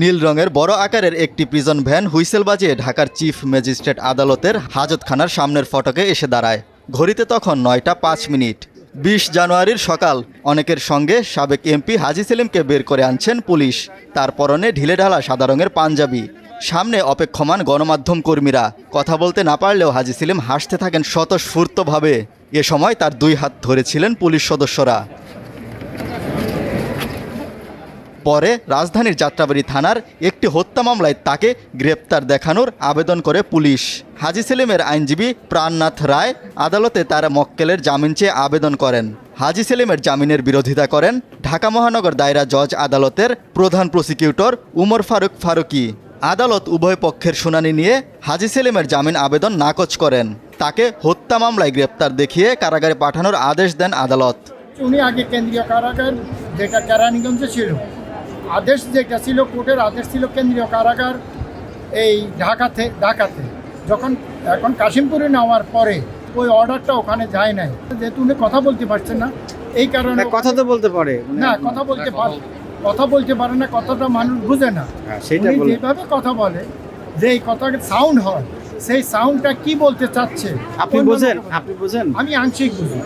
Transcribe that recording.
নীল রঙের বড় আকারের একটি প্রিজন ভ্যান হুইসেল বাজিয়ে ঢাকার চিফ ম্যাজিস্ট্রেট আদালতের হাজতখানার সামনের ফটকে এসে দাঁড়ায়। ঘড়িতে তখন নয়টা পাঁচ মিনিট। বিশ জানুয়ারির সকাল, অনেকের সঙ্গে সাবেক এমপি হাজি সেলিমকে বের করে আনছেন পুলিশ। তার পরনে ঢিলেঢালা সাদা রঙের পাঞ্জাবি। সামনে অপেক্ষমান গণমাধ্যম কর্মীরা। কথা বলতে না পারলেও হাজি সেলিম হাসতে থাকেন স্বতঃস্ফূর্তভাবে। এ সময় তার দুই হাত ধরেছিলেন পুলিশ সদস্যরা। পরে রাজধানীর যাত্রাবাড়ি থানার একটি হত্যা মামলায় তাকে গ্রেপ্তার দেখানোর আবেদন করে পুলিশ। হাজি সেলিমের আইনজীবী প্রাণনাথ রায় আদালতে তার মক্কেলের জামিন চেয়ে আবেদন করেন। হাজি সেলিমের জামিনের বিরোধিতা করেন ঢাকা মহানগর দায়রা জজ আদালতের প্রধান প্রসিকিউটর উমর ফারুক ফারুকি। আদালত উভয় পক্ষের শুনানি নিয়ে হাজি সেলিমের জামিন আবেদন নাকচ করেন। তাকে হত্যা মামলায় গ্রেপ্তার দেখিয়ে কারাগারে পাঠানোর আদেশ দেন আদালত। উনি আগে কেন্দ্রীয় কারাগার, যেটা কেরানীগঞ্জে ছিল। আদেশ যেটা ছিল কোর্টের আদেশ ছিল কেন্দ্রীয় কারাগার এই ঢাকাতে ঢাকাতে। যখন এখন কাশিমপুরে নেওয়ার পরে ওই অর্ডারটা ওখানে যায় নাই। যেহেতু উনি কথা বলতে পারছেন না এই কারণে কথা তো বলতে পারে। না কথা বলতে পারে কথা বলতে পারে না কথাটা মানুষ বুঝে না। হ্যাঁ, বলে যেভাবে কথা বলে যে এই কথাটা সাউন্ড হয় সেই সাউন্ডটা কি বলতে চাচ্ছে? আপনি বুঝেন আপনি বুঝেন। আমি আংশিক বুঝি।